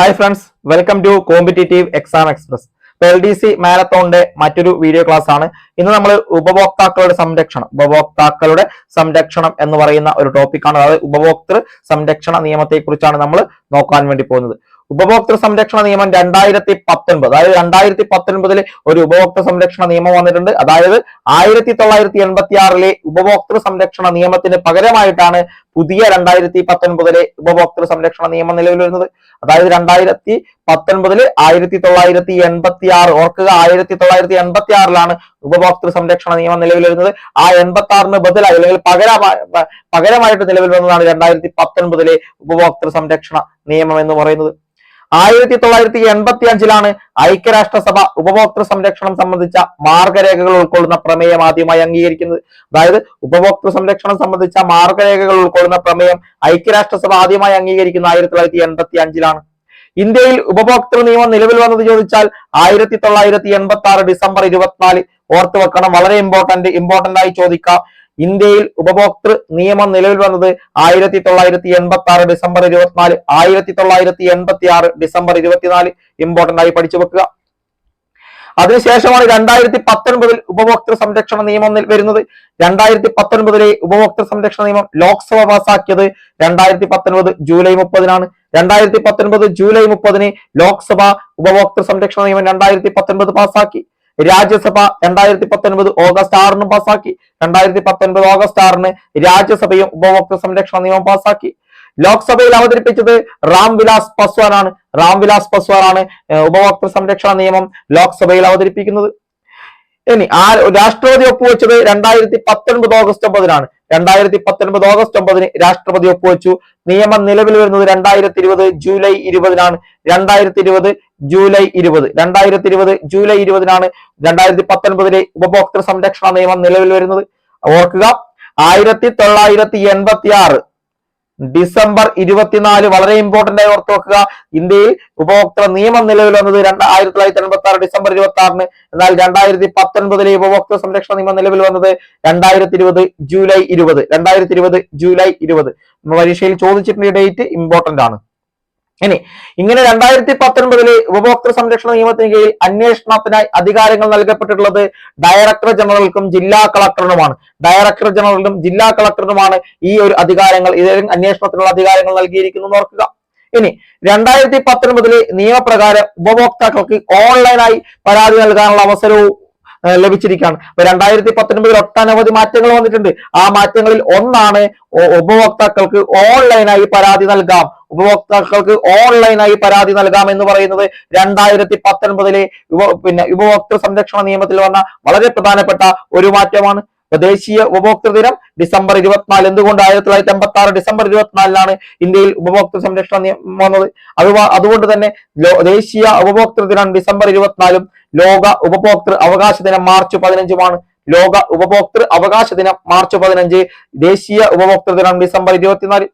Hi friends welcome to competitive exam express L D C മാരത്തോണിന്റെ മറ്റൊരു video class ആണ്. ഇന്ന് നമ്മൾ ഉപഭോക്താക്കളുടെ സംരക്ഷണം ഉപഭോക്താക്കളുടെ സംരക്ഷണം എന്ന് പറയുന്ന ഒരു ടോപ്പിക്കാണ് അതായത് ഉപഭോക്തൃ സംരക്ഷണ നിയമത്തെ കുറിച്ചാണ് നമ്മൾ നോക്കാൻ വേണ്ടി പോകുന്നത്. ഉപഭോക്തൃ സംരക്ഷണ നിയമം രണ്ടായിരത്തി പത്തൊൻപത് അതായത് രണ്ടായിരത്തി പത്തൊൻപതിൽ ഒരു ഉപഭോക്തൃ സംരക്ഷണ നിയമം വന്നിട്ടുണ്ട്. അതായത് ആയിരത്തി തൊള്ളായിരത്തി എൺപത്തി ആറിലെ ഉപഭോക്തൃ സംരക്ഷണ നിയമത്തിന് പകരമായിട്ടാണ് പുതിയ രണ്ടായിരത്തി പത്തൊൻപതിലെ ഉപഭോക്തൃ സംരക്ഷണ നിയമം നിലവിൽ വരുന്നത് അതായത് രണ്ടായിരത്തി പത്തൊൻപതിൽ ആയിരത്തി തൊള്ളായിരത്തി എൺപത്തി ആറ് ഓർക്കുക ആയിരത്തി തൊള്ളായിരത്തി എൺപത്തി ആറിലാണ് ഉപഭോക്തൃ സംരക്ഷണ നിയമം നിലവിൽ വരുന്നത് ആ എൺപത്തി ആറിന് ബദലായി അല്ലെങ്കിൽ പകരമായി പകരമായിട്ട് നിലവിൽ വന്നതാണ് രണ്ടായിരത്തി പത്തൊൻപതിലെ ഉപഭോക്തൃ സംരക്ഷണ നിയമം എന്ന് പറയുന്നത്. ആയിരത്തി തൊള്ളായിരത്തി എൺപത്തി അഞ്ചിലാണ് ഐക്യരാഷ്ട്രസഭ ഉപഭോക്തൃ സംരക്ഷണം സംബന്ധിച്ച മാർഗരേഖകൾ ഉൾക്കൊള്ളുന്ന പ്രമേയം ആദ്യമായി അംഗീകരിക്കുന്നത്. അതായത് ഉപഭോക്തൃ സംരക്ഷണം സംബന്ധിച്ച മാർഗരേഖകൾ ഉൾക്കൊള്ളുന്ന പ്രമേയം ഐക്യരാഷ്ട്രസഭ ആദ്യമായി അംഗീകരിക്കുന്ന ആയിരത്തി തൊള്ളായിരത്തി എൺപത്തി അഞ്ചിലാണ് ഇന്ത്യയിൽ ഉപഭോക്തൃ നിയമം നിലവിൽ വന്നത് ചോദിച്ചാൽ ആയിരത്തി തൊള്ളായിരത്തി എൺപത്തി ആറ് ഡിസംബർ ഇരുപത്തിനാല്. ഓർത്തു വെക്കണം വളരെ ഇമ്പോർട്ടന്റ് ഇമ്പോർട്ടന്റ് ആയി ചോദിക്കാം. ഇന്ത്യയിൽ ഉപഭോക്തൃ നിയമം നിലവിൽ വന്നത് ആയിരത്തി തൊള്ളായിരത്തി എൺപത്തി ആറ് ഡിസംബർ ഇരുപത്തിനാല്. ആയിരത്തി തൊള്ളായിരത്തി എൺപത്തി ആറ് ഡിസംബർ ഇരുപത്തിനാല്. ഇമ്പോർട്ടന്റ് ആയി പഠിച്ചു വെക്കുക. അതിനുശേഷമാണ് രണ്ടായിരത്തി പത്തൊൻപതിൽ ഉപഭോക്തൃ സംരക്ഷണ നിയമം വരുന്നത്. രണ്ടായിരത്തി പത്തൊൻപതിലെ ഉപഭോക്തൃ സംരക്ഷണ നിയമം ലോക്സഭ പാസാക്കിയത് രണ്ടായിരത്തി പത്തൊൻപത് ജൂലൈ മുപ്പതിനാണ്. രണ്ടായിരത്തി പത്തൊൻപത് ജൂലൈ മുപ്പതിന് ലോക്സഭ ഉപഭോക്തൃ സംരക്ഷണ നിയമം രണ്ടായിരത്തി പത്തൊൻപത് പാസാക്കി. രാജ്യസഭ രണ്ടായിരത്തി പത്തൊൻപത് ഓഗസ്റ്റ് ആറിന് പാസാക്കി. രണ്ടായിരത്തി പത്തൊൻപത് ഓഗസ്റ്റ് ആറിന് രാജ്യസഭയും ഉപഭോക്തൃ സംരക്ഷണ നിയമം പാസാക്കി. ലോക്സഭയിൽ അവതരിപ്പിച്ചത് റാം വിലാസ് പസ്വാൻ ആണ് റാം വിലാസ് പസ്വാൻ ആണ് ഉപഭോക്തൃ സംരക്ഷണ നിയമം ലോക്സഭയിൽ അവതരിപ്പിക്കുന്നത്. ഇനി ആ രാഷ്ട്രപതി ഒപ്പുവെച്ചത് രണ്ടായിരത്തി പത്തൊൻപത് ഓഗസ്റ്റ് ഒമ്പതിനാണ്. രണ്ടായിരത്തി പത്തൊൻപത് ഓഗസ്റ്റ് ഒമ്പതിന് രാഷ്ട്രപതി ഒപ്പുവെച്ചു. നിയമം നിലവിൽ വരുന്നത് രണ്ടായിരത്തി ഇരുപത് ജൂലൈ ഇരുപതിനാണ്. രണ്ടായിരത്തി ഇരുപത് ജൂലൈ ഇരുപത്. രണ്ടായിരത്തി ഇരുപത് ജൂലൈ ഇരുപതിനാണ് രണ്ടായിരത്തി പത്തൊൻപതിലെ ഉപഭോക്തൃ സംരക്ഷണ നിയമം നിലവിൽ വരുന്നത്. ഓർക്കുക ആയിരത്തി തൊള്ളായിരത്തി എൺപത്തി ആറ് ഡിസംബർ ഇരുപത്തിനാല് വളരെ ഇമ്പോർട്ടന്റ് ആയി ഓർത്ത് വെക്കുക. ഇന്ത്യയിൽ ഉപഭോക്തൃ നിയമം നിലവിൽ വന്നത് രണ്ട് ആയിരത്തി തൊള്ളായിരത്തി എൺപത്തി ആറ് ഡിസംബർ ഇരുപത്തി ആറിന് എന്നാൽ രണ്ടായിരത്തി പത്തൊൻപതിലെ ഉപഭോക്തൃ സംരക്ഷണ നിയമം നിലവിൽ വന്നത് രണ്ടായിരത്തി ഇരുപത് ജൂലൈ ഇരുപത്. രണ്ടായിരത്തി ഇരുപത് ജൂലൈ ഇരുപത്. പരീക്ഷയിൽ ചോദിച്ചിട്ടുള്ള ഡേറ്റ് ഇമ്പോർട്ടന്റ് ആണ്. ഇനി ഇങ്ങനെ രണ്ടായിരത്തി പത്തൊൻപതിലെ ഉപഭോക്തൃ സംരക്ഷണ നിയമത്തിന് കീഴിൽ അന്വേഷണത്തിനായി അധികാരങ്ങൾ നൽകപ്പെട്ടിട്ടുള്ളത് ഡയറക്ടർ ജനറൽക്കും ജില്ലാ കളക്ടറിനുമാണ്. ഡയറക്ടർ ജനറലിനും ജില്ലാ കളക്ടറിനുമാണ് ഈ ഒരു അധികാരങ്ങൾ ഇതിലും അന്വേഷണത്തിനുള്ള അധികാരങ്ങൾ നൽകിയിരിക്കുന്നു ഓർക്കുക. ഇനി രണ്ടായിരത്തി പത്തൊൻപതിലെ നിയമപ്രകാരം ഉപഭോക്താക്കൾക്ക് ഓൺലൈനായി പരാതി നൽകാനുള്ള അവസരവും ലഭിച്ചിരിക്കുകയാണ്. അപ്പൊ രണ്ടായിരത്തി പത്തൊൻപതിൽ ഒട്ടനവധി മാറ്റങ്ങൾ വന്നിട്ടുണ്ട്. ആ മാറ്റങ്ങളിൽ ഒന്നാണ് ഉപഭോക്താക്കൾക്ക് ഓൺലൈനായി പരാതി നൽകാം. ഉപഭോക്താക്കൾക്ക് ഓൺലൈനായി പരാതി നൽകാമെന്ന് പറയുന്നത് രണ്ടായിരത്തി പത്തൊൻപതിലെ പിന്നെ ഉപഭോക്തൃ സംരക്ഷണ നിയമത്തിൽ വന്ന വളരെ പ്രധാനപ്പെട്ട ഒരു മാറ്റമാണ്. ദേശീയ ഉപഭോക്തൃ ദിനം ഡിസംബർ ഇരുപത്തിനാല്. എന്തുകൊണ്ട് ആയിരത്തി തൊള്ളായിരത്തി എൺപത്തി ആറ് ഡിസംബർ ഇരുപത്തിനാലിലാണ് ഇന്ത്യയിൽ ഉപഭോക്തൃ സംരക്ഷണ നിയമം വന്നത്? അത് അതുകൊണ്ട് തന്നെ ദേശീയ ഉപഭോക്തൃ ദിനം ഡിസംബർ ഇരുപത്തിനാലും ലോക ഉപഭോക്തൃ അവകാശ ദിനം മാർച്ച് പതിനഞ്ചുമാണ്. ലോക ഉപഭോക്തൃ അവകാശ ദിനം മാർച്ച് പതിനഞ്ച്. ദേശീയ ഉപഭോക്തൃ ദിനം ഡിസംബർ ഇരുപത്തിനാല്.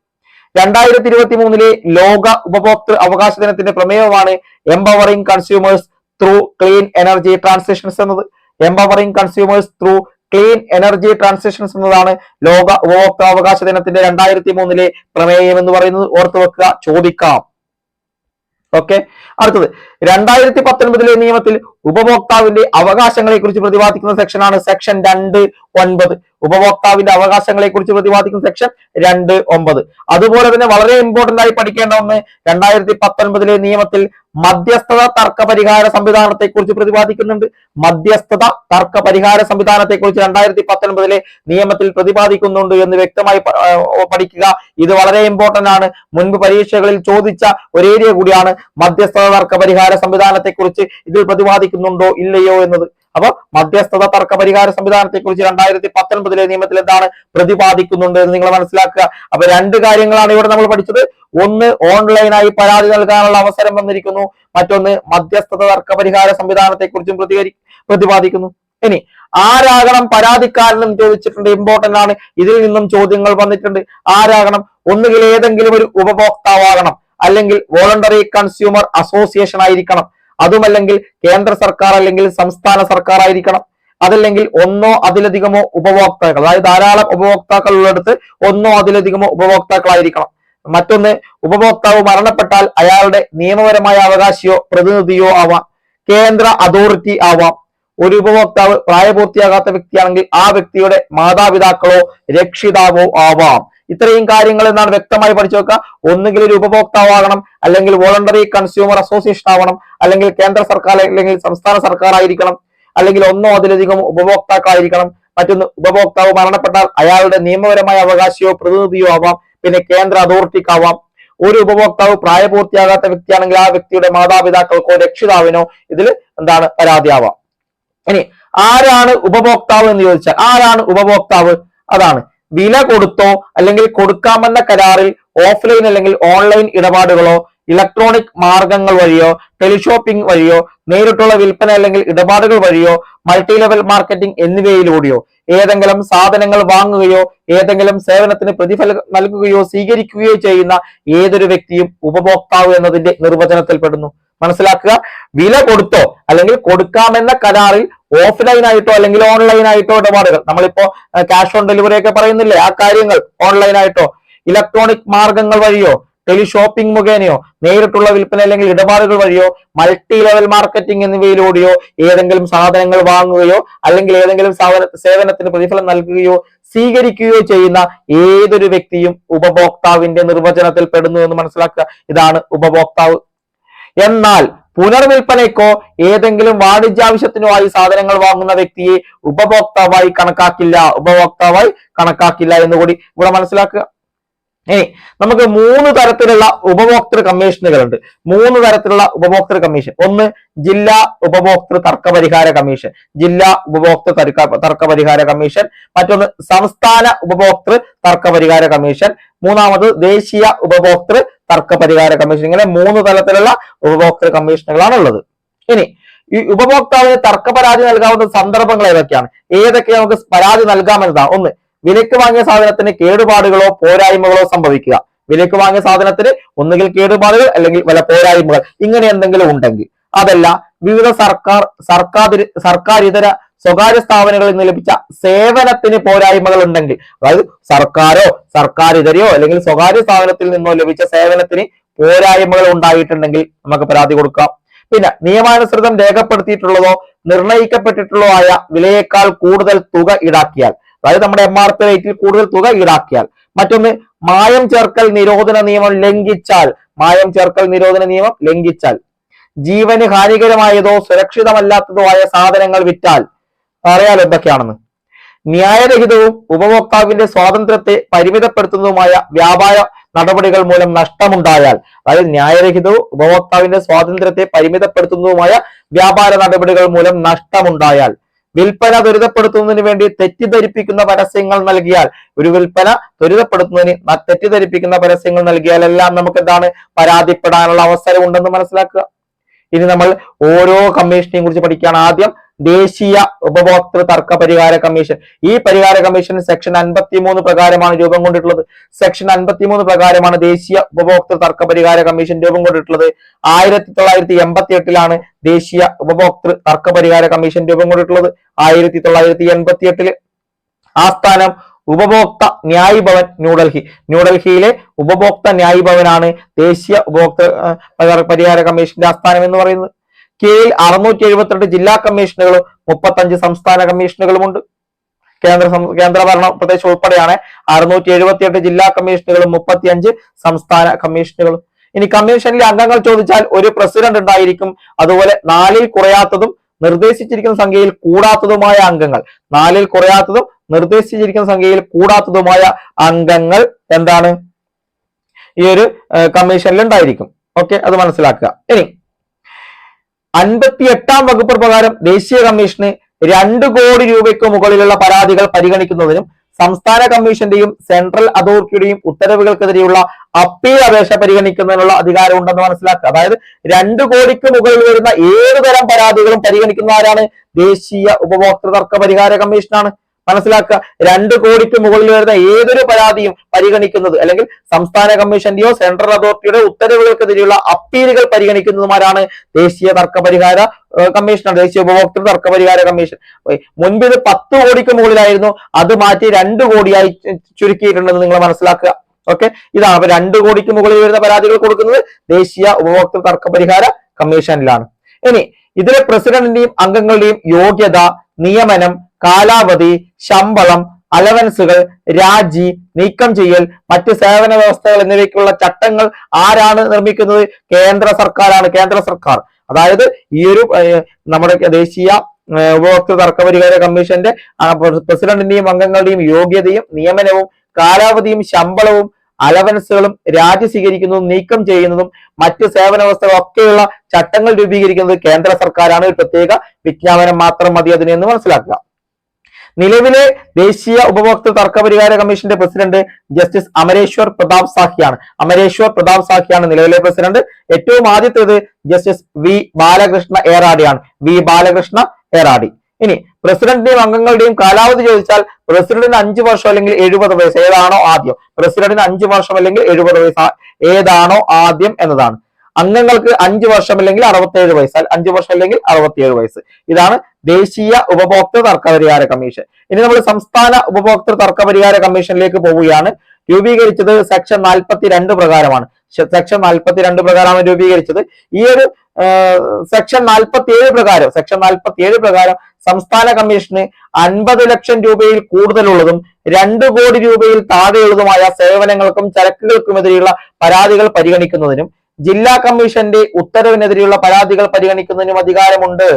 രണ്ടായിരത്തി ഇരുപത്തി മൂന്നിലെ ലോക ഉപഭോക്തൃ അവകാശ ദിനത്തിന്റെ പ്രമേയമാണ് empowering consumers through clean energy transitions എന്നത്. Empowering consumers through clean energy transitions എന്നതാണ് ലോക ഉപഭോക്തൃ അവകാശ ദിനത്തിന്റെ രണ്ടായിരത്തി മൂന്നിലെ പ്രമേയം എന്ന് പറയുന്നത്. ഓർത്തു വെക്കുക ചോദിക്കാം. ഓക്കെ അടുത്തത്. രണ്ടായിരത്തി പത്തൊൻപതിലെ നിയമത്തിൽ ഉപഭോക്താവിന്റെ അവകാശങ്ങളെ കുറിച്ച് പ്രതിപാദിക്കുന്ന സെക്ഷനാണ് സെക്ഷൻ രണ്ട് ഒൻപത്. ഉപഭോക്താവിന്റെ അവകാശങ്ങളെ കുറിച്ച് പ്രതിപാദിക്കുന്ന സെക്ഷൻ രണ്ട് ഒമ്പത്. അതുപോലെ തന്നെ വളരെ ഇമ്പോർട്ടന്റ് ആയി പഠിക്കേണ്ട ഒന്ന് രണ്ടായിരത്തി പത്തൊൻപതിലെ നിയമത്തിൽ മധ്യസ്ഥത തർക്ക പരിഹാര സംവിധാനത്തെ കുറിച്ച് പ്രതിപാദിക്കുന്നുണ്ട്. മധ്യസ്ഥത തർക്ക പരിഹാര സംവിധാനത്തെ കുറിച്ച് രണ്ടായിരത്തി പത്തൊൻപതിലെ നിയമത്തിൽ പ്രതിപാദിക്കുന്നുണ്ട് എന്ന് വ്യക്തമായി പഠിക്കുക. ഇത് വളരെ ഇമ്പോർട്ടന്റ് ആണ്. മുൻപ് പരീക്ഷകളിൽ ചോദിച്ച ഒരു ഏരിയ കൂടിയാണ് മധ്യസ്ഥത തർക്ക പരിഹാര സംവിധാനത്തെ കുറിച്ച് ഇതിൽ പ്രതിപാദിക്കുന്നുണ്ടോ ഇല്ലയോ എന്നത്. അപ്പൊ മധ്യസ്ഥത തർക്ക പരിഹാര സംവിധാനത്തെ കുറിച്ച് രണ്ടായിരത്തി പത്തൊൻപതിലെ നിയമത്തിൽ എന്താണ് പ്രതിപാദിക്കുന്നുണ്ട് എന്ന് നിങ്ങൾ മനസ്സിലാക്കുക. അപ്പൊ രണ്ട് കാര്യങ്ങളാണ് ഇവിടെ നമ്മൾ പഠിച്ചത്. ഒന്ന് ഓൺലൈനായി പരാതി നൽകാനുള്ള അവസരം വന്നിരിക്കുന്നു. മറ്റൊന്ന് മധ്യസ്ഥത തർക്ക പരിഹാര സംവിധാനത്തെ കുറിച്ചും പ്രതികരി പ്രതിപാദിക്കുന്നു. ഇനി ആരാകണം പരാതിക്കാരൻ എന്ന് ചോദിച്ചിട്ടുണ്ട് ഇമ്പോർട്ടന്റ് ആണ്. ഇതിൽ നിന്നും ചോദ്യങ്ങൾ വന്നിട്ടുണ്ട്. ആരാകണം? ഒന്നുകിൽ ഏതെങ്കിലും ഒരു ഉപഭോക്താവാകണം. അല്ലെങ്കിൽ വോളണ്ടറി കൺസ്യൂമർ അസോസിയേഷൻ ആയിരിക്കണം. അതുമല്ലെങ്കിൽ കേന്ദ്ര സർക്കാർ അല്ലെങ്കിൽ സംസ്ഥാന സർക്കാർ ആയിരിക്കണം. അതല്ലെങ്കിൽ ഒന്നോ അതിലധികമോ ഉപഭോക്താക്കൾ അതായത് ധാരാളം ഉപഭോക്താക്കൾ ഉള്ളിടത്ത് ഒന്നോ അതിലധികമോ ഉപഭോക്താക്കളായിരിക്കണം മറ്റൊന്ന് ഉപഭോക്താവ് മരണപ്പെട്ടാൽ അയാളുടെ നിയമപരമായ അവകാശിയോ പ്രതിനിധിയോ ആവാം കേന്ദ്ര അതോറിറ്റി ആവാം. ഒരു ഉപഭോക്താവ് പ്രായപൂർത്തിയാകാത്ത വ്യക്തിയാണെങ്കിൽ ആ വ്യക്തിയുടെ മാതാപിതാക്കളോ രക്ഷിതാവോ ആവാം. ഇത്രയും കാര്യങ്ങൾ എന്നാണ് വ്യക്തമായി പഠിച്ചു വെക്കുക. ഒന്നുകിൽ ഒരു ഉപഭോക്താവാകണം അല്ലെങ്കിൽ വോളണ്ടറി കൺസ്യൂമർ അസോസിയേഷൻ ആവണം അല്ലെങ്കിൽ കേന്ദ്ര സർക്കാർ അല്ലെങ്കിൽ സംസ്ഥാന സർക്കാർ ആയിരിക്കണം അല്ലെങ്കിൽ ഒന്നോ അതിലധികം ഉപഭോക്താക്കളായിരിക്കണം. മറ്റൊന്ന് ഉപഭോക്താവ് മരണപ്പെട്ടാൽ അയാളുടെ നിയമപരമായ അവകാശിയോ പ്രതിനിധിയോ ആവാം പിന്നെ കേന്ദ്ര അതോറിറ്റിക്കാവാം ഒരു ഉപഭോക്താവ് പ്രായപൂർത്തിയാകാത്ത വ്യക്തിയാണെങ്കിൽ ആ വ്യക്തിയുടെ മാതാപിതാക്കൾക്കോ രക്ഷിതാവിനോ ഇതിൽ എന്താണ് പരാതിയാവാം. ഇനി ആരാണ് ഉപഭോക്താവ് എന്ന് ചോദിച്ചാൽ ആരാണ് ഉപഭോക്താവ്? അതാണ് വില കൊടുത്തോ അല്ലെങ്കിൽ കൊടുക്കാമെന്ന കരാറിൽ ഓഫ്ലൈൻ അല്ലെങ്കിൽ ഓൺലൈൻ ഇടപാടുകളോ ഇലക്ട്രോണിക് മാർഗങ്ങൾ വഴിയോ ടെലിഷോപ്പിംഗ് വഴിയോ നേരിട്ടുള്ള വിൽപ്പന അല്ലെങ്കിൽ ഇടപാടുകൾ വഴിയോ മൾട്ടി ലെവൽ മാർക്കറ്റിംഗ് എന്നിവയിലൂടെയോ ഏതെങ്കിലും സാധനങ്ങൾ വാങ്ങുകയോ ഏതെങ്കിലും സേവനത്തിന് പ്രതിഫലം നൽകുകയോ സ്വീകരിക്കുകയോ ചെയ്യുന്ന ഏതൊരു വ്യക്തിയും ഉപഭോക്താവ് എന്നതിന്റെ നിർവചനത്തിൽ പെടുന്നു മനസ്സിലാക്കുക? വില കൊടുത്തോ അല്ലെങ്കിൽ കൊടുക്കാമെന്ന കരാറിൽ ഓഫ്ലൈൻ ആയിട്ടോ അല്ലെങ്കിൽ ഓൺലൈൻ ആയിട്ടോ ഇടപാടുകൾ. നമ്മളിപ്പോ ക്യാഷ് ഓൺ ഡെലിവറി ഒക്കെ പറയുന്നില്ലേ? ആ കാര്യങ്ങൾ ഓൺലൈൻ ആയിട്ടോ ഇലക്ട്രോണിക് മാർഗങ്ങൾ വഴിയോ ടെലി ഷോപ്പിംഗ് മുഖേനയോ നേരിട്ടുള്ള വിൽപ്പന അല്ലെങ്കിൽ ഇടപാടുകൾ വഴിയോ മൾട്ടി ലെവൽ മാർക്കറ്റിംഗ് എന്നിവയിലൂടെയോ ഏതെങ്കിലും സാധനങ്ങൾ വാങ്ങുകയോ അല്ലെങ്കിൽ ഏതെങ്കിലും സേവനത്തിന് പ്രതിഫലം നൽകുകയോ സ്വീകരിക്കുകയോ ചെയ്യുന്ന ഏതൊരു വ്യക്തിയും ഉപഭോക്താവിന്റെ നിർവചനത്തിൽ പെടുന്നു എന്ന് മനസ്സിലാക്കുക. ഇതാണ് ഉപഭോക്താവ് എന്നാൽ പുനർവിൽപ്പനയ്ക്കോ ഏതെങ്കിലും വാണിജ്യാവശ്യത്തിനോ ആയി സാധനങ്ങൾ വാങ്ങുന്ന വ്യക്തിയെ ഉപഭോക്താവായി കണക്കാക്കില്ല. ഉപഭോക്താവായി കണക്കാക്കില്ല എന്നുകൂടി ഇവിടെ മനസ്സിലാക്കുക. ഇനി നമുക്ക് മൂന്ന് തരത്തിലുള്ള ഉപഭോക്തൃ കമ്മീഷനുകളുണ്ട്. മൂന്ന് തരത്തിലുള്ള ഉപഭോക്തൃ കമ്മീഷൻ. ഒന്ന് ജില്ലാ ഉപഭോക്തൃ തർക്ക പരിഹാര കമ്മീഷൻ. ജില്ലാ ഉപഭോക്തൃ തർക്ക പരിഹാര കമ്മീഷൻ. മറ്റൊന്ന് സംസ്ഥാന ഉപഭോക്തൃ തർക്ക പരിഹാര കമ്മീഷൻ. മൂന്നാമത് ദേശീയ ഉപഭോക്തൃ തർക്ക പരിഹാര കമ്മീഷൻ. ഇങ്ങനെ മൂന്ന് തലത്തിലുള്ള ഉപഭോക്തൃ കമ്മീഷനുകളാണ് ഉള്ളത് ഇനി ഈ ഉപഭോക്താവിന് തർക്ക പരാതി നൽകാവുന്ന സന്ദർഭങ്ങൾ ഏതൊക്കെയാണ്? ഏതൊക്കെ നമുക്ക് പരാതി നൽകാമെന്നതാണ്? ഒന്ന് വിലക്ക് വാങ്ങിയ സാധനത്തിന് കേടുപാടുകളോ പോരായ്മകളോ സംഭവിക്കുക. വിലക്ക് വാങ്ങിയ സാധനത്തിന് ഒന്നുകിൽ കേടുപാടുകൾ അല്ലെങ്കിൽ വല്ല പോരായ്മകൾ ഇങ്ങനെ എന്തെങ്കിലും ഉണ്ടെങ്കിൽ. അതല്ല വിവിധ സർക്കാർ സർക്കാർ സർക്കാർ ഇതര സ്വകാര്യ സ്ഥാപനങ്ങളിൽ നിന്ന് ലഭിച്ച സേവനത്തിന് പോരായ്മകൾ ഉണ്ടെങ്കിൽ അതായത് സർക്കാരോ സർക്കാർ ഇതരയോ അല്ലെങ്കിൽ സ്വകാര്യ സ്ഥാപനത്തിൽ നിന്നോ ലഭിച്ച സേവനത്തിന് പോരായ്മകൾ ഉണ്ടായിട്ടുണ്ടെങ്കിൽ നമുക്ക് പരാതി കൊടുക്കാം. പിന്നെ നിയമാനുസൃതം രേഖപ്പെടുത്തിയിട്ടുള്ളതോ നിർണയിക്കപ്പെട്ടിട്ടുള്ളതോ ആയ വിലയേക്കാൾ കൂടുതൽ തുക ഈടാക്കിയാൽ അതായത് നമ്മുടെ എം ആർ പി റേറ്റിൽ കൂടുതൽ തുക ഈടാക്കിയാൽ. മറ്റൊന്ന് മായം ചേർക്കൽ നിരോധന നിയമം ലംഘിച്ചാൽ. മായം ചേർക്കൽ നിരോധന നിയമം ലംഘിച്ചാൽ. ജീവന് ഹാനികരമായതോ സുരക്ഷിതമല്ലാത്തതോ ആയ സാധനങ്ങൾ വിറ്റാൽ. അറിയാലോ എന്തൊക്കെയാണെന്ന്? ന്യായരഹിതവും ഉപഭോക്താവിന്റെ സ്വാതന്ത്ര്യത്തെ പരിമിതപ്പെടുത്തുന്നതുമായ വ്യാപാര നടപടികൾ മൂലം നഷ്ടമുണ്ടായാൽ അതായത് ന്യായരഹിതവും ഉപഭോക്താവിന്റെ സ്വാതന്ത്ര്യത്തെ പരിമിതപ്പെടുത്തുന്നതുമായ വ്യാപാര നടപടികൾ മൂലം നഷ്ടമുണ്ടായാൽ വിൽപ്പന ത്വരിതപ്പെടുത്തുന്നതിന് വേണ്ടി തെറ്റിദ്ധരിപ്പിക്കുന്ന പരസ്യങ്ങൾ നൽകിയാൽ ഒരു വിൽപ്പന ത്വരിതപ്പെടുത്തുന്നതിന് തെറ്റിദ്ധരിപ്പിക്കുന്ന പരസ്യങ്ങൾ നൽകിയാൽ എല്ലാം നമുക്ക് എന്താണ് പരാതിപ്പെടാനുള്ള അവസരം ഉണ്ടെന്ന് മനസ്സിലാക്കുക. ഇനി നമ്മൾ ഓരോ കമ്മീഷനെയും കുറിച്ച് പഠിക്കുകയാണ്. ആദ്യം ദേശീയ ഉപഭോക്തൃ തർക്ക പരിഹാര കമ്മീഷൻ. ഈ പരിഹാര കമ്മീഷൻ സെക്ഷൻ അൻപത്തിമൂന്ന് പ്രകാരമാണ് രൂപം കൊണ്ടിട്ടുള്ളത്. സെക്ഷൻ അൻപത്തിമൂന്ന് പ്രകാരമാണ് ദേശീയ ഉപഭോക്തൃ തർക്ക പരിഹാര കമ്മീഷൻ രൂപം കൊണ്ടിട്ടുള്ളത്. ആയിരത്തി തൊള്ളായിരത്തി എൺപത്തി എട്ടിലാണ് ദേശീയ ഉപഭോക്തൃ തർക്ക പരിഹാര കമ്മീഷൻ രൂപം കൊണ്ടിട്ടുള്ളത്. ആയിരത്തി തൊള്ളായിരത്തി എൺപത്തി എട്ടിൽ ആസ്ഥാനം ഉപഭോക്ത ന്യായ് ഭവൻ ന്യൂഡൽഹി. ന്യൂഡൽഹിയിലെ ഉപഭോക്ത ന്യായ് ഭവനാണ് ദേശീയ ഉപഭോക്തൃ പരിഹാര കമ്മീഷന്റെ ആസ്ഥാനം എന്ന് പറയുന്നത്. കീഴിൽ അറുന്നൂറ്റി എഴുപത്തിരണ്ട് ജില്ലാ കമ്മീഷനുകളും മുപ്പത്തഞ്ച് സംസ്ഥാന കമ്മീഷനുകളുമുണ്ട്. കേന്ദ്ര കേന്ദ്ര കേന്ദ്രഭരണ പ്രദേശം ഉൾപ്പെടെയാണ് അറുന്നൂറ്റി എഴുപത്തിയെട്ട് ജില്ലാ കമ്മീഷനുകളും മുപ്പത്തിയഞ്ച് സംസ്ഥാന കമ്മീഷനുകളും. ഇനി കമ്മീഷനിലെ അംഗങ്ങൾ ചോദിച്ചാൽ ഒരു പ്രസിഡന്റ് ഉണ്ടായിരിക്കും. അതുപോലെ നാലിൽ കുറയാത്തതും നിർദ്ദേശിച്ചിരിക്കുന്ന സംഖ്യയിൽ കൂടാത്തതുമായ അംഗങ്ങൾ. നാലിൽ കുറയാത്തതും നിർദ്ദേശിച്ചിരിക്കുന്ന സംഖ്യയിൽ കൂടാത്തതുമായ അംഗങ്ങൾ എന്താണ്? ഈ ഒരു കമ്മീഷനിൽ ഉണ്ടായിരിക്കും. ഓക്കെ അത് മനസ്സിലാക്കുക. ഇനി അൻപത്തി എട്ടാം വകുപ്പ് പ്രകാരം ദേശീയ കമ്മീഷന് രണ്ട് കോടി രൂപയ്ക്ക് മുകളിലുള്ള പരാതികൾ പരിഗണിക്കുന്നതിനും സംസ്ഥാന കമ്മീഷന്റെയും സെൻട്രൽ അതോറിറ്റിയുടെയും ഉത്തരവുകൾക്കെതിരെയുള്ള അപ്പീൽ അപേക്ഷ പരിഗണിക്കുന്നതിനുള്ള അധികാരം ഉണ്ടെന്ന് മനസ്സിലാക്കുക. അതായത് രണ്ട് കോടിക്ക് മുകളിൽ വരുന്ന ഏതുതരം പരാതികളും പരിഗണിക്കുന്ന ആരാണ്? ദേശീയ ഉപഭോക്തൃ തർക്ക പരിഹാര കമ്മീഷനാണ്. മനസ്സിലാക്കുക. രണ്ട് കോടിക്ക് മുകളിൽ വരുന്ന ഏതൊരു പരാതിയും പരിഗണിക്കുന്നത് അല്ലെങ്കിൽ സംസ്ഥാന കമ്മീഷന്റെയോ സെൻട്രൽ അതോറിറ്റിയുടെ ഉത്തരവുകൾക്കെതിരെയുള്ള അപ്പീലുകൾ പരിഗണിക്കുന്നതുമാരാണ് ദേശീയ തർക്ക പരിഹാര കമ്മീഷണർ ദേശീയ ഉപഭോക്തൃ തർക്ക പരിഹാര കമ്മീഷൻ. മുൻപ് ഇത് പത്ത് കോടിക്ക് മുകളിലായിരുന്നു. അത് മാറ്റി രണ്ട് കോടിയായി ചുരുക്കിയിട്ടുണ്ടെന്ന് നിങ്ങൾ മനസ്സിലാക്കുക. ഓക്കെ? ഇതാണ്. അപ്പൊ രണ്ട് കോടിക്ക് മുകളിൽ വരുന്ന പരാതികൾ കൊടുക്കുന്നത് ദേശീയ ഉപഭോക്തൃ തർക്ക പരിഹാര കമ്മീഷനിലാണ്. ഇനി ഇതിലെ പ്രസിഡന്റിന്റെയും അംഗങ്ങളുടെയും യോഗ്യത നിയമനം കാലാവധി ശമ്പളം അലവൻസുകൾ രാജി നീക്കം ചെയ്യൽ മറ്റ് സേവന വ്യവസ്ഥകൾ എന്നിവയ്ക്കുള്ള ചട്ടങ്ങൾ ആരാണ് നിർമ്മിക്കുന്നത്? കേന്ദ്ര സർക്കാരാണ് കേന്ദ്ര സർക്കാർ. അതായത് ഈ ഒരു നമ്മുടെ ദേശീയ ഉപഭോക്തൃ തർക്ക പരിഹാര കമ്മീഷന്റെ പ്രസിഡന്റിന്റെയും അംഗങ്ങളുടെയും യോഗ്യതയും നിയമനവും കാലാവധിയും ശമ്പളവും അലവൻസുകളും രാജി സ്വീകരിക്കുന്നതും നീക്കം ചെയ്യുന്നതും മറ്റ് സേവന വ്യവസ്ഥകളും ഒക്കെയുള്ള ചട്ടങ്ങൾ രൂപീകരിക്കുന്നത് കേന്ദ്ര സർക്കാരാണ്. ഒരു പ്രത്യേക വിജ്ഞാപനം മാത്രം മതി അതിനെന്ന് മനസ്സിലാക്കുക. നിലവിലെ ദേശീയ ഉപഭോക്തൃ തർക്ക പരിഹാര കമ്മീഷന്റെ പ്രസിഡന്റ് ജസ്റ്റിസ് അമരേശ്വർ പ്രതാപ് സാഹിയാണ്. അമരേശ്വർ പ്രതാപ് സാഹിയാണ് നിലവിലെ പ്രസിഡന്റ്. ഏറ്റവും ആദ്യത്തേത് ജസ്റ്റിസ് വി ബാലകൃഷ്ണ ഏറാടിയാണ്. വി ബാലകൃഷ്ണ ഏറാടി. ഇനി പ്രസിഡന്റിന്റെയും അംഗങ്ങളുടെയും കാലാവധി ചോദിച്ചാൽ പ്രസിഡന്റിന് അഞ്ചു വർഷം അല്ലെങ്കിൽ എഴുപത് വയസ്സ് ഏതാണോ ആദ്യം. പ്രസിഡന്റിന് അഞ്ചു വർഷം അല്ലെങ്കിൽ എഴുപത് വയസ്സ് ഏതാണോ ആദ്യം എന്നതാണ്. അംഗങ്ങൾക്ക് അഞ്ചു വർഷം അല്ലെങ്കിൽ അറുപത്തേഴ് വയസ്സ്. അഞ്ചു വർഷം അല്ലെങ്കിൽ അറുപത്തിയേഴ് വയസ്സ്. ഇതാണ് ദേശീയ ഉപഭോക്തൃ തർക്കപരിഹാര കമ്മീഷൻ. ഇനി നമ്മൾ സംസ്ഥാന ഉപഭോക്തൃ തർക്കപരിഹാര കമ്മീഷനിലേക്ക് പോവുകയാണ്. രൂപീകരിച്ചത് സെക്ഷൻ നാൽപ്പത്തി രണ്ട് പ്രകാരമാണ് സെക്ഷൻ നാൽപ്പത്തി രണ്ട് പ്രകാരമാണ് രൂപീകരിച്ചത്. ഈ ഒരു സെക്ഷൻ നാൽപ്പത്തി ഏഴ് പ്രകാരം സെക്ഷൻ നാൽപ്പത്തി ഏഴ് പ്രകാരം സംസ്ഥാന കമ്മീഷന് അൻപത് ലക്ഷം രൂപയിൽ കൂടുതലുള്ളതും രണ്ട് കോടി രൂപയിൽ താഴെയുള്ളതുമായ സേവനങ്ങൾക്കും ചരക്കുകൾക്കുമെതിരെയുള്ള പരാതികൾ പരിഗണിക്കുന്നതിനും ജില്ലാ കമ്മീഷന്റെ ഉത്തരവിനെതിരെയുള്ള പരാതികൾ പരിഗണിക്കുന്നതിനും അധികാരമുണ്ട്.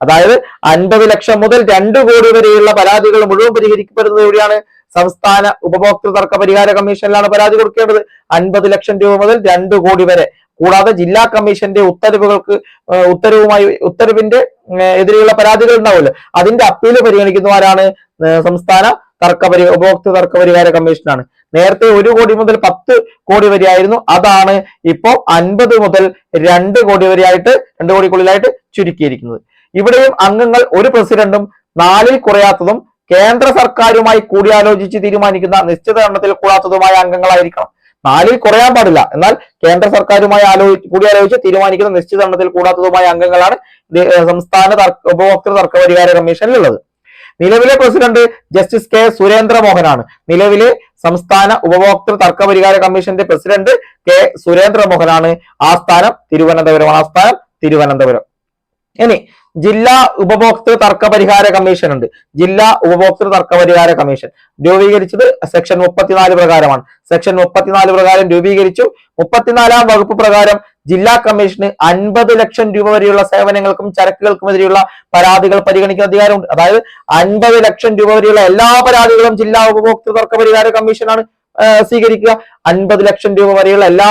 അതായത് അൻപത് ലക്ഷം മുതൽ രണ്ട് കോടി വരെയുള്ള പരാതികൾ മുഴുവൻ പരിഹരിക്കപ്പെടുന്നത് എവിടെയാണ്? സംസ്ഥാന ഉപഭോക്തൃ തർക്ക പരിഹാര കമ്മീഷനിലാണ് പരാതി കൊടുക്കേണ്ടത്. അൻപത് ലക്ഷം രൂപ മുതൽ രണ്ട് കോടി വരെ. കൂടാതെ ജില്ലാ കമ്മീഷന്റെ ഉത്തരവുകൾക്ക് ഉത്തരവുമായി ഉത്തരവിന്റെ എതിരെയുള്ള പരാതികൾ ഉണ്ടാവുമല്ലോ. അതിന്റെ അപ്പീൽ പരിഗണിക്കുന്ന ആരാണ്? സംസ്ഥാന തർക്ക പരി ഉപഭോക്തൃ തർക്ക പരിഹാര കമ്മീഷനാണ്. നേരത്തെ ഒരു കോടി മുതൽ പത്ത് കോടി വരെ ആയിരുന്നു അതാണ് ഇപ്പോൾ അൻപത് മുതൽ രണ്ട് കോടി വരെയായിട്ട് രണ്ട് കോടിക്കുള്ളിലായിട്ട് ചുരുക്കിയിരിക്കുന്നത്. ഇവിടെയും അംഗങ്ങൾ ഒരു പ്രസിഡന്റും നാലിൽ കുറയാത്തതും കേന്ദ്ര സർക്കാരുമായി കൂടിയാലോചിച്ച് തീരുമാനിക്കുന്ന നിശ്ചിത എണ്ണത്തിൽ കൂടാത്തതുമായ അംഗങ്ങളായിരിക്കണം. നാലിൽ കുറയാൻ പാടില്ല. എന്നാൽ കേന്ദ്ര സർക്കാരുമായി ആലോചി കൂടിയാലോചിച്ച് തീരുമാനിക്കുന്ന നിശ്ചിത എണ്ണത്തിൽ കൂടാത്തതുമായ അംഗങ്ങളാണ് സംസ്ഥാന തർക്ക ഉപഭോക്തൃ തർക്ക പരിഹാര കമ്മീഷനിലുള്ളത്. നിലവിലെ പ്രസിഡന്റ് ജസ്റ്റിസ് കെ. സുരേന്ദ്ര മോഹനാണ് നിലവിലെ സംസ്ഥാന ഉപഭോക്തൃ തർക്ക പരിഹാര കമ്മീഷന്റെ പ്രസിഡന്റ് കെ. സുരേന്ദ്ര മോഹനാണ് ആസ്ഥാനം തിരുവനന്തപുരം ആസ്ഥാനം തിരുവനന്തപുരം. ഇനി ജില്ലാ ഉപഭോക്തൃ തർക്ക പരിഹാര കമ്മീഷൻ ഉണ്ട്. ജില്ലാ ഉപഭോക്തൃ തർക്ക പരിഹാര കമ്മീഷൻ. രൂപീകരിച്ചത് സെക്ഷൻ മുപ്പത്തിനാല് പ്രകാരമാണ്. സെക്ഷൻ മുപ്പത്തിനാല് പ്രകാരം രൂപീകരിച്ചു. മുപ്പത്തിനാലാം വകുപ്പ് പ്രകാരം ജില്ലാ കമ്മീഷന് അൻപത് ലക്ഷം രൂപ വരെയുള്ള സേവനങ്ങൾക്കും ചരക്കുകൾക്കുമെതിരെയുള്ള പരാതികൾ പരിഗണിക്കുന്ന അധികാരമുണ്ട്. അതായത് അൻപത് ലക്ഷം രൂപ വരെയുള്ള എല്ലാ പരാതികളും ജില്ലാ ഉപഭോക്തൃ തർക്ക പരിഹാര കമ്മീഷനാണ് സ്വീകരിക്കുക. അൻപത് ലക്ഷം രൂപ വരെയുള്ള എല്ലാ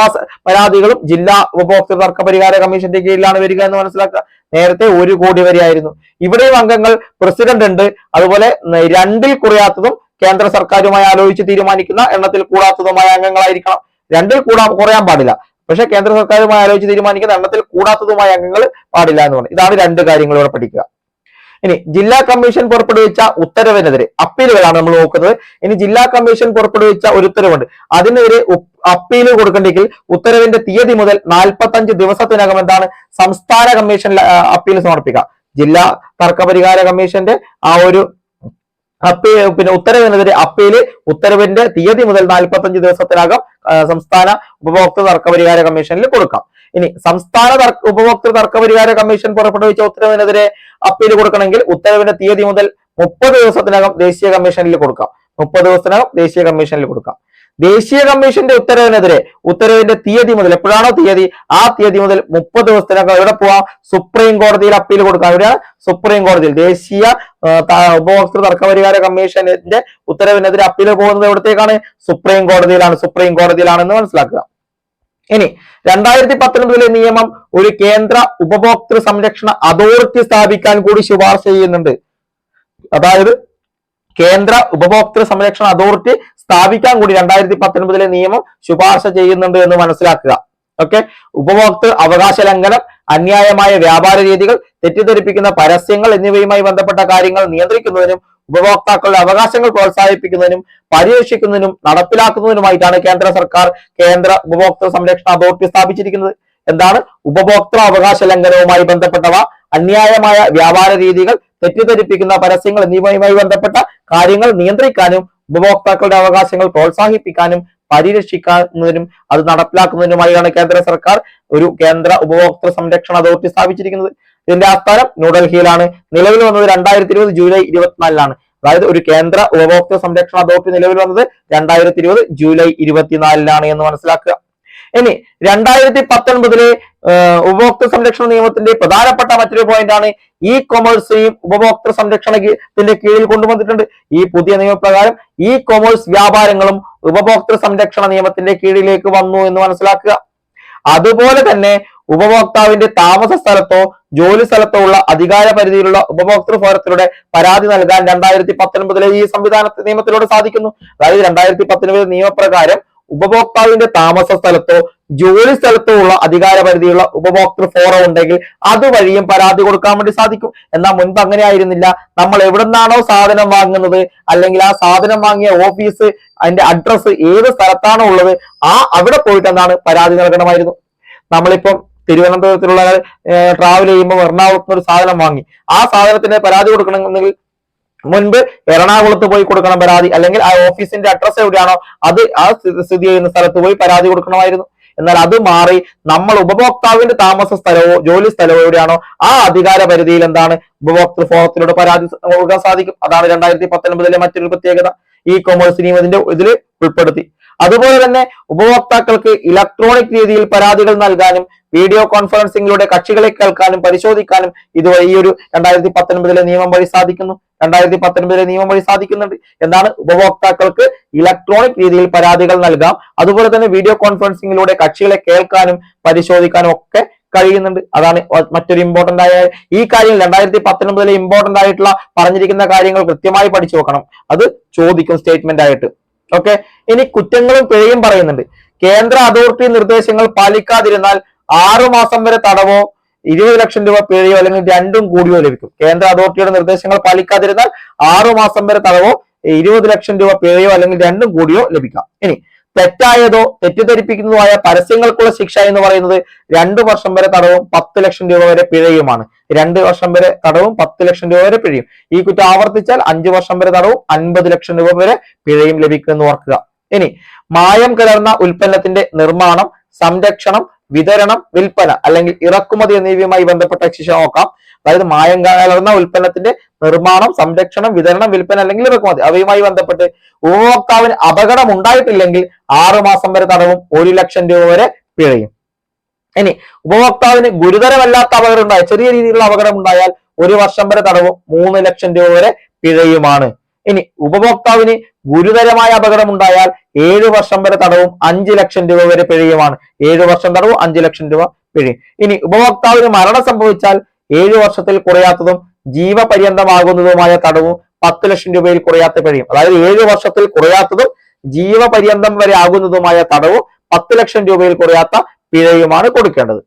പരാതികളും ജില്ലാ ഉപഭോക്തൃ തർക്ക പരിഹാര കമ്മീഷന്റെ കീഴിലാണ് വരിക എന്ന് മനസ്സിലാക്കുക. നേരത്തെ ഒരു കോടി വരെയായിരുന്നു. ഇവിടെയും അംഗങ്ങൾ പ്രസിഡന്റ് ഉണ്ട്. അതുപോലെ രണ്ടിൽ കുറയാത്തതും കേന്ദ്ര സർക്കാരുമായി ആലോചിച്ച് തീരുമാനിക്കുന്ന എണ്ണത്തിൽ കൂടാത്തതുമായ അംഗങ്ങളായിരിക്കണം. രണ്ടിൽ കൂടാ കുറയാൻ പാടില്ല. പക്ഷെ കേന്ദ്ര സർക്കാരുമായി ആലോചിച്ച് തീരുമാനിക്കുന്ന എണ്ണത്തിൽ കൂടാത്തതുമായ അംഗങ്ങൾ പാടില്ല എന്ന് പറഞ്ഞു. ഇതാണ് രണ്ട് കാര്യങ്ങൾ ഇവിടെ പഠിക്കുക. ഇനി ജില്ലാ കമ്മീഷൻ പുറപ്പെടുവിച്ച ഉത്തരവിനെതിരെ അപ്പീലുകളാണ് നമ്മൾ നോക്കുന്നത്. ഇനി ജില്ലാ കമ്മീഷൻ പുറപ്പെടുവിച്ച ഒരു ഉത്തരവുണ്ട്. അതിനെതിരെ അപ്പീൽ കൊടുക്കണ്ടെങ്കിൽ ഉത്തരവിന്റെ തീയതി മുതൽ നാൽപ്പത്തഞ്ച് ദിവസത്തിനകം എന്താണ് സംസ്ഥാന കമ്മീഷനിൽ അപ്പീൽ സമർപ്പിക്കുക ജില്ലാ തർക്കപരിഹാര കമ്മീഷന്റെ ആ ഒരു അപ്പീ പിന്നെ ഉത്തരവിനെതിരെ അപ്പീൽ ഉത്തരവിന്റെ തീയതി മുതൽ നാൽപ്പത്തഞ്ച് ദിവസത്തിനകം സംസ്ഥാന ഉപഭോക്തൃ തർക്കപരിഹാര കമ്മീഷനിൽ കൊടുക്കാം. ഇനി സംസ്ഥാന ഉപഭോക്തൃ തർക്ക പരിഹാര കമ്മീഷൻ പുറപ്പെടുവിച്ച ഉത്തരവിനെതിരെ അപ്പീൽ കൊടുക്കണമെങ്കിൽ ഉത്തരവിന്റെ തീയതി മുതൽ മുപ്പത് ദിവസത്തിനകം ദേശീയ കമ്മീഷനിൽ കൊടുക്കാം. മുപ്പത് ദിവസത്തിനകം ദേശീയ കമ്മീഷനിൽ കൊടുക്കാം. ദേശീയ കമ്മീഷന്റെ ഉത്തരവിനെതിരെ ഉത്തരവിന്റെ തീയതി മുതൽ എപ്പോഴാണോ തീയതി? ആ തീയതി മുതൽ മുപ്പത് ദിവസത്തിനകം എവിടെ പോവാം? സുപ്രീം കോടതിയിൽ അപ്പീൽ കൊടുക്കാം. എവിടെയാണ് സുപ്രീം കോടതിയിൽ. ദേശീയ ഉപഭോക്തൃ തർക്ക പരിഹാര കമ്മീഷന്റെ ഉത്തരവിനെതിരെ അപ്പീൽ പോകുന്നത് എവിടത്തേക്കാണ്? സുപ്രീം കോടതിയിലാണ്. സുപ്രീം കോടതിയിലാണെന്ന് മനസ്സിലാക്കുക. ഇനി രണ്ടായിരത്തി പത്തൊൻപതിലെ നിയമം ഒരു കേന്ദ്ര ഉപഭോക്തൃ സംരക്ഷണ അതോറിറ്റി സ്ഥാപിക്കാൻ കൂടി ശുപാർശ ചെയ്യുന്നുണ്ട്. അതായത് കേന്ദ്ര ഉപഭോക്തൃ സംരക്ഷണ അതോറിറ്റി സ്ഥാപിക്കാൻ കൂടി രണ്ടായിരത്തി പത്തൊൻപതിലെ നിയമം ശുപാർശ ചെയ്യുന്നുണ്ട് എന്ന് മനസ്സിലാക്കുക. ഓക്കെ? ഉപഭോക്തൃ അവകാശ ലംഘനം അന്യായമായ വ്യാപാര രീതികൾ തെറ്റിദ്ധരിപ്പിക്കുന്ന പരസ്യങ്ങൾ എന്നിവയുമായി ബന്ധപ്പെട്ട കാര്യങ്ങൾ നിയന്ത്രിക്കുന്നതിനും ഉപഭോക്താക്കളുടെ അവകാശങ്ങൾ പ്രോത്സാഹിപ്പിക്കുന്നതിനും പരിരക്ഷിക്കുന്നതിനും നടപ്പിലാക്കുന്നതിനുമായിട്ടാണ് കേന്ദ്ര സർക്കാർ കേന്ദ്ര ഉപഭോക്തൃ സംരക്ഷണ അതോറിറ്റി സ്ഥാപിച്ചിരിക്കുന്നത്. എന്താണ്? ഉപഭോക്തൃ അവകാശ ലംഘനവുമായി ബന്ധപ്പെട്ടവ അന്യായമായ വ്യാപാര രീതികൾ തെറ്റിദ്ധരിപ്പിക്കുന്ന പരസ്യങ്ങൾ എന്നിവയുമായി ബന്ധപ്പെട്ട കാര്യങ്ങൾ നിയന്ത്രിക്കാനും ഉപഭോക്താക്കളുടെ അവകാശങ്ങൾ പ്രോത്സാഹിപ്പിക്കാനും പരിരക്ഷിക്കുന്നതിനും അത് നടപ്പിലാക്കുന്നതിനുമായാണ് കേന്ദ്ര സർക്കാർ ഒരു കേന്ദ്ര ഉപഭോക്തൃ സംരക്ഷണ അതോറിറ്റി സ്ഥാപിച്ചിരിക്കുന്നത്. ഇതിന്റെ ആസ്ഥാനം ന്യൂഡൽഹിയിലാണ്. നിലവിൽ വന്നത് രണ്ടായിരത്തി ഇരുപത് ജൂലൈ ഇരുപത്തിനാലിലാണ് അതായത് ഒരു കേന്ദ്ര ഉപഭോക്തൃ സംരക്ഷണ അതോറിറ്റി നിലവിൽ വന്നത് രണ്ടായിരത്തി ഇരുപത് ജൂലൈ ഇരുപത്തിനാലിലാണ് എന്ന് മനസ്സിലാക്കുക. ഇനി രണ്ടായിരത്തി പത്തൊൻപതിലെ ഉപഭോക്തൃ സംരക്ഷണ നിയമത്തിന്റെ പ്രധാനപ്പെട്ട മറ്റൊരു പോയിന്റ് ആണ് ഇ കൊമേഴ്സിനെയും ഉപഭോക്തൃ സംരക്ഷണത്തിന്റെ കീഴിൽ കൊണ്ടുവന്നിട്ടുണ്ട്. ഈ പുതിയ നിയമപ്രകാരം ഇ കൊമേഴ്സ് വ്യാപാരങ്ങളും ഉപഭോക്തൃ സംരക്ഷണ നിയമത്തിന്റെ കീഴിലേക്ക് വന്നു എന്ന് മനസ്സിലാക്കുക. അതുപോലെ തന്നെ ഉപഭോക്താവിന്റെ താമസ സ്ഥലത്തോ ജോലി സ്ഥലത്തോ ഉള്ള അധികാര പരിധിയിലുള്ള ഉപഭോക്തൃ ഫോറത്തിലൂടെ പരാതി നൽകാൻ രണ്ടായിരത്തി പത്തൊൻപതിലെ ഈ സംവിധാന നിയമത്തിലൂടെ സാധിക്കുന്നു. അതായത് രണ്ടായിരത്തി പത്തൊൻപത് നിയമപ്രകാരം ഉപഭോക്താവിന്റെ താമസ സ്ഥലത്തോ ജോലി സ്ഥലത്തോ ഉള്ള അധികാര പരിധിയുള്ള ഉപഭോക്തൃ ഫോറം ഉണ്ടെങ്കിൽ അതുവഴിയും പരാതി കൊടുക്കാൻ വേണ്ടി സാധിക്കും. എന്നാൽ മുൻപ് അങ്ങനെ ആയിരുന്നില്ല നമ്മൾ എവിടുന്നാണോ സാധനം വാങ്ങുന്നത് അല്ലെങ്കിൽ ആ സാധനം വാങ്ങിയ ഓഫീസ് അതിന്റെ അഡ്രസ്സ് ഏത് സ്ഥലത്താണോ ഉള്ളത് ആ അവിടെ പോയിട്ട് എന്താണ് പരാതി നൽകണമായിരുന്നു. നമ്മളിപ്പം തിരുവനന്തപുരത്തിലുള്ള ട്രാവൽ ചെയ്യുമ്പോൾ എറണാകുളത്ത് ഒരു സാധനം വാങ്ങി. ആ സാധനത്തിന് പരാതി കൊടുക്കണമെങ്കിൽ മുൻപ് എറണാകുളത്ത് പോയി കൊടുക്കണം പരാതി. അല്ലെങ്കിൽ ആ ഓഫീസിന്റെ അഡ്രസ് എവിടെയാണോ അത് ആ സ്ഥിതി ചെയ്യുന്ന സ്ഥലത്ത് പോയി പരാതി കൊടുക്കണമായിരുന്നു. എന്നാൽ അത് മാറി നമ്മൾ ഉപഭോക്താവിന്റെ താമസ സ്ഥലവോ ജോലി സ്ഥലവോ എവിടെയാണോ ആ അധികാര പരിധിയിൽ എന്താണ്? ഉപഭോക്തൃ ഫോറത്തിലൂടെ പരാതി കൊടുക്കാൻ സാധിക്കും. അതാണ് രണ്ടായിരത്തി പത്തൊൻപതിലെ മറ്റൊരു പ്രത്യേകത. ഇ കോമേഴ്സ് നിയമത്തിന്റെ ഇതിൽ ഉൾപ്പെടുത്തി. അതുപോലെ തന്നെ ഉപഭോക്താക്കൾക്ക് ഇലക്ട്രോണിക് രീതിയിൽ പരാതികൾ നൽകാനും വീഡിയോ കോൺഫറൻസിംഗിലൂടെ കക്ഷികളെ കേൾക്കാനും പരിശോധിക്കാനും ഇതുവഴി ഈ ഒരു രണ്ടായിരത്തി പത്തൊൻപതിലെ നിയമം വഴി സാധിക്കുന്നു. രണ്ടായിരത്തി പത്തൊൻപതിലെ നിയമം വഴി സാധിക്കുന്നുണ്ട്. എന്നാണ് ഉപഭോക്താക്കൾക്ക് ഇലക്ട്രോണിക് രീതിയിൽ പരാതികൾ നൽകാം. അതുപോലെ തന്നെ വീഡിയോ കോൺഫറൻസിംഗിലൂടെ കക്ഷികളെ കേൾക്കാനും പരിശോധിക്കാനും ഒക്കെ കഴിയുന്നുണ്ട്. അതാണ് മറ്റൊരു ഇമ്പോർട്ടന്റ് ആയ ഈ കാര്യം രണ്ടായിരത്തി പത്തൊൻപതിലെ ഇമ്പോർട്ടന്റ് ആയിട്ടുള്ള പറഞ്ഞിരിക്കുന്ന കാര്യങ്ങൾ കൃത്യമായി പഠിച്ചു നോക്കണം അത് ചോദിക്കും സ്റ്റേറ്റ്മെന്റ് ആയിട്ട്. ഓക്കെ ഇനി കുറ്റങ്ങളും പിഴയും പറയുന്നുണ്ട്. കേന്ദ്ര അതോറിറ്റി നിർദ്ദേശങ്ങൾ പാലിക്കാതിരുന്നാൽ ആറുമാസം വരെ തടവോ ഇരുപത് ലക്ഷം രൂപ പിഴയോ അല്ലെങ്കിൽ രണ്ടും കൂടിയോ ലഭിക്കും. കേന്ദ്ര അതോറിറ്റിയുടെ നിർദ്ദേശങ്ങൾ പാലിക്കാതിരുന്നാൽ ആറു മാസം വരെ തടവോ ഇരുപത് ലക്ഷം രൂപ പിഴയോ അല്ലെങ്കിൽ രണ്ടും കൂടിയോ ലഭിക്കാം. ഇനി തെറ്റായതോ തെറ്റിദ്ധരിപ്പിക്കുന്നതുമായ പരസ്യങ്ങൾക്കുള്ള ശിക്ഷ എന്ന് പറയുന്നത് രണ്ടു വർഷം വരെ തടവും പത്ത് ലക്ഷം രൂപ വരെ പിഴയുമാണ്. രണ്ട് വർഷം വരെ തടവും പത്ത് ലക്ഷം രൂപ വരെ പിഴയും. ഈ കുറ്റം ആവർത്തിച്ചാൽ അഞ്ചു വർഷം വരെ തടവും അൻപത് ലക്ഷം രൂപ വരെ പിഴയും ലഭിക്കുമെന്ന് ഓർക്കുക. ഇനി മായം കലർന്ന ഉൽപ്പന്നത്തിന്റെ നിർമ്മാണം സംരക്ഷണം വിതരണം വിൽപ്പന അല്ലെങ്കിൽ ഇറക്കുമതി എന്നിവയുമായി ബന്ധപ്പെട്ട ശിക്ഷ നോക്കാം. അതായത് മായം കലർന്ന ഉൽപ്പന്നത്തിന്റെ നിർമ്മാണം സംരക്ഷണം വിതരണം വിൽപ്പന അല്ലെങ്കിൽ ഇറക്കുമതി. അവയുമായി ബന്ധപ്പെട്ട് ഉപഭോക്താവിന് അപകടം ഉണ്ടായിട്ടില്ലെങ്കിൽ ആറു മാസം വരെ തടവും ഒരു ലക്ഷം രൂപ വരെ പിഴയും. ഇനി ഉപഭോക്താവിന് ഗുരുതരമല്ലാത്ത അപകടം ഉണ്ടായ ചെറിയ രീതിയിലുള്ള അപകടം ഉണ്ടായാൽ ഒരു വർഷം വരെ തടവും മൂന്ന് ലക്ഷം രൂപ വരെ പിഴയുമാണ്. ഇനി ഉപഭോക്താവിന് ഗുരുതരമായ അപകടം ഉണ്ടായാൽ ഏഴു വർഷം വരെ തടവും അഞ്ചു ലക്ഷം രൂപ വരെ പിഴയുമാണ്. ഏഴു വർഷം തടവും അഞ്ചു ലക്ഷം രൂപ പിഴയും. ഇനി ഉപഭോക്താവിന് മരണം സംഭവിച്ചാൽ ഏഴു വർഷത്തിൽ കുറയാത്തതും ജീവപര്യന്തമാകുന്നതുമായ തടവും പത്ത് ലക്ഷം രൂപയിൽ കുറയാത്ത പിഴയും. അതായത് ഏഴു വർഷത്തിൽ കുറയാത്തതും ജീവപര്യന്തം വരെ ആകുന്നതുമായ തടവും പത്ത് ലക്ഷം രൂപയിൽ കുറയാത്ത പിഴയുമാണ് കൊടുക്കേണ്ടത്.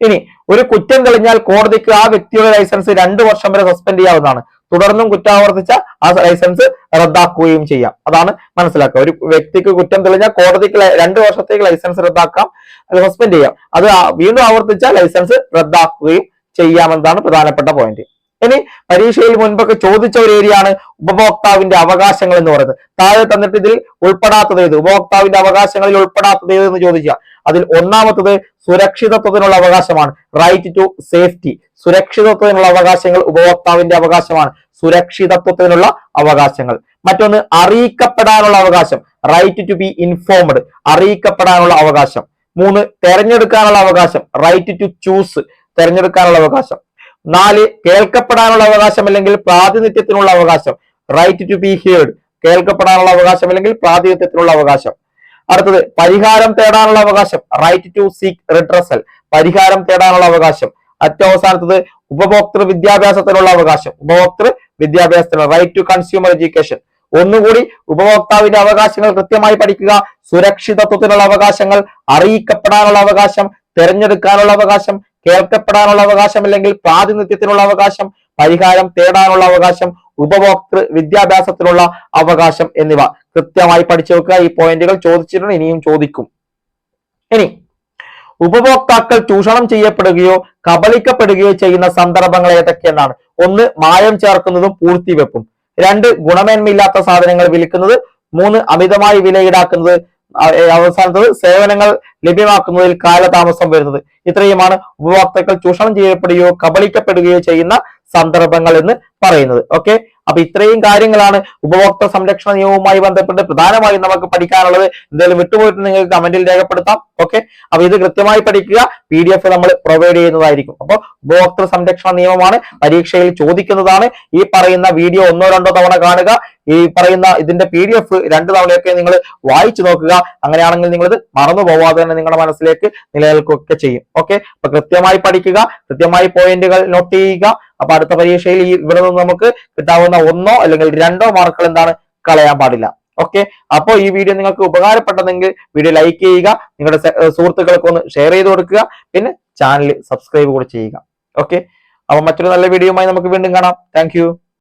ഇനി ഒരു കുറ്റം തെളിഞ്ഞാൽ കോടതിക്ക് ആ വ്യക്തിയുടെ ലൈസൻസ് രണ്ടു വർഷം വരെ സസ്പെൻഡ് ചെയ്യാവുന്നതാണ്. തുടർന്നും കുറ്റാവർത്തിച്ച ആ ലൈസൻസ് റദ്ദാക്കുകയും ചെയ്യാം. അതാണ് മനസ്സിലാക്കുക. ഒരു വ്യക്തിക്ക് കുറ്റം തെളിഞ്ഞാൽ കോടതിക്ക് രണ്ടു വർഷത്തേക്ക് ലൈസൻസ് റദ്ദാക്കാം അത് സസ്പെൻഡ് ചെയ്യാം. അത് വീണ്ടും ആവർത്തിച്ചാൽ ലൈസൻസ് റദ്ദാക്കുകയും ചെയ്യാമെന്നതാണ് പ്രധാനപ്പെട്ട പോയിന്റ് ഇനി പരീക്ഷയിൽ മുൻപൊക്കെ ചോദിച്ച ഒരു ഏരിയയാണ് ഉപഭോക്താവിന്റെ അവകാശങ്ങൾ എന്ന് പറയുന്നത്. താഴെ തന്നിട്ട് ഇതിൽ ഉൾപ്പെടാത്തത് ഏത്? ഉപഭോക്താവിന്റെ അവകാശങ്ങളിൽ ഉൾപ്പെടാത്തത് ഏത് എന്ന് ചോദിക്കുക അതിൽ ഒന്നാമത്തത് സുരക്ഷിതത്വത്തിനുള്ള അവകാശമാണ്. റൈറ്റ് ടു സേഫ്റ്റി സുരക്ഷിതത്വത്തിനുള്ള അവകാശങ്ങൾ ഉപഭോക്താവിന്റെ അവകാശമാണ്. സുരക്ഷിതത്വത്തിനുള്ള അവകാശങ്ങൾ. മറ്റൊന്ന് അറിയിക്കപ്പെടാനുള്ള അവകാശം. റൈറ്റ് ടു ബി ഇൻഫോംഡ് അറിയിക്കപ്പെടാനുള്ള അവകാശം. മൂന്ന് തെരഞ്ഞെടുക്കാനുള്ള അവകാശം. റൈറ്റ് ടു ചൂസ് തെരഞ്ഞെടുക്കാനുള്ള അവകാശം. നാല് കേൾക്കപ്പെടാനുള്ള അവകാശം അല്ലെങ്കിൽ പ്രാതിനിധ്യത്തിനുള്ള അവകാശം. റൈറ്റ് ടു ബി ഹിയേർഡ് കേൾക്കപ്പെടാനുള്ള അവകാശം അല്ലെങ്കിൽ പ്രാതിനിധ്യത്തിനുള്ള അവകാശം. അടുത്തത് പരിഹാരം തേടാനുള്ള അവകാശം. റൈറ്റ് ടു സീക്ക് റിഡ്രസൽ പരിഹാരം തേടാനുള്ള അവകാശം. അറ്റവസാനത്തത് ഉപഭോക്തൃ വിദ്യാഭ്യാസത്തിനുള്ള അവകാശം. ഉപഭോക്തൃ വിദ്യാഭ്യാസത്തിനുള്ള റൈറ്റ് ടു കൺസ്യൂമർ എഡ്യൂക്കേഷൻ ഒന്നുകൂടി ഉപഭോക്താവിന്റെ അവകാശങ്ങൾ കൃത്യമായി പഠിക്കുക. സുരക്ഷിതത്വത്തിനുള്ള അവകാശങ്ങൾ അറിയിക്കപ്പെടാനുള്ള അവകാശം തിരഞ്ഞെടുക്കാനുള്ള അവകാശം കേൾക്കപ്പെടാനുള്ള അവകാശം അല്ലെങ്കിൽ പ്രാതിനിധ്യത്തിനുള്ള അവകാശം പരിഹാരം തേടാനുള്ള അവകാശം ഉപഭോക്തൃ വിദ്യാഭ്യാസത്തിനുള്ള അവകാശം എന്നിവ കൃത്യമായി പഠിച്ചു വെക്കുക. ഈ പോയിന്റുകൾ ചോദിച്ചിട്ടുണ്ട് ഇനിയും ചോദിക്കും. ഇനി ഉപഭോക്താക്കൾ ചൂഷണം ചെയ്യപ്പെടുകയോ കബളിക്കപ്പെടുകയോ ചെയ്യുന്ന സന്ദർഭങ്ങൾ ഏതൊക്കെയെന്നാണ്. ഒന്ന് മായം ചേർക്കുന്നതും പൂർത്തിവെപ്പും രണ്ട് ഗുണമേന്മയില്ലാത്ത സാധനങ്ങൾ വിൽക്കുന്നത്. മൂന്ന് അമിതമായി വില ഈടാക്കുന്നത് അ- ഏ, അവസാനത്തത് സേവനങ്ങൾ ലഭ്യമാക്കുന്നതിൽ കാലതാമസം വരുന്നത്. ഇത്രയുമാണ് ഉപഭോക്താക്കൾ ചൂഷണം ചെയ്യപ്പെടുകയോ കബളിക്കപ്പെടുകയോ ചെയ്യുന്ന സന്ദർഭങ്ങൾ എന്ന് പറയുന്നത്. ഓക്കെ അപ്പൊ ഇത്രയും കാര്യങ്ങളാണ് ഉപഭോക്തൃ സംരക്ഷണ നിയമവുമായി ബന്ധപ്പെട്ട് പ്രധാനമായും നമുക്ക് പഠിക്കാനുള്ളത്. എന്തെങ്കിലും വിട്ടുപോയിട്ട് നിങ്ങൾക്ക് കമന്റിൽ രേഖപ്പെടുത്താം. ഓക്കെ അപ്പൊ ഇത് കൃത്യമായി പഠിക്കുക. പി ഡി എഫ് നമ്മൾ പ്രൊവൈഡ് ചെയ്യുന്നതായിരിക്കും. അപ്പോൾ ഉപഭോക്തൃ സംരക്ഷണ നിയമമാണ് പരീക്ഷയിൽ ചോദിക്കുന്നതാണ്. ഈ പറയുന്ന വീഡിയോ ഒന്നോ രണ്ടോ തവണ കാണുക. ഈ പറയുന്ന ഇതിന്റെ പി ഡി എഫ് രണ്ട് തവണയൊക്കെ നിങ്ങൾ വായിച്ചു നോക്കുക. അങ്ങനെയാണെങ്കിൽ നിങ്ങൾ ഇത് മറന്നു പോവാതെ തന്നെ നിങ്ങളുടെ മനസ്സിലേക്ക് നിലനിൽക്കുകയൊക്കെ ചെയ്യും. ഓക്കെ അപ്പൊ കൃത്യമായി പഠിക്കുക കൃത്യമായി പോയിന്റുകൾ നോട്ട് ചെയ്യുക. അപ്പൊ അടുത്ത പരീക്ഷയിൽ ഈ ഇവിടെ നിന്ന് നമുക്ക് കിട്ടാവുന്ന ഒന്നോ അല്ലെങ്കിൽ രണ്ടോ മാർക്കുകൾ എന്താണ്? കളയാൻ പാടില്ല. ഓക്കെ അപ്പോ ഈ വീഡിയോ നിങ്ങൾക്ക് ഉപകാരപ്പെട്ടതെങ്കിൽ വീഡിയോ ലൈക്ക് ചെയ്യുക നിങ്ങളുടെ സുഹൃത്തുക്കൾക്ക് ഒന്ന് ഷെയർ ചെയ്ത് കൊടുക്കുക പിന്നെ ചാനൽ സബ്സ്ക്രൈബ് കൂടെ ചെയ്യുക. ഓക്കെ അപ്പൊ മറ്റൊരു നല്ല വീഡിയോയുമായി നമുക്ക് വീണ്ടും കാണാം. താങ്ക്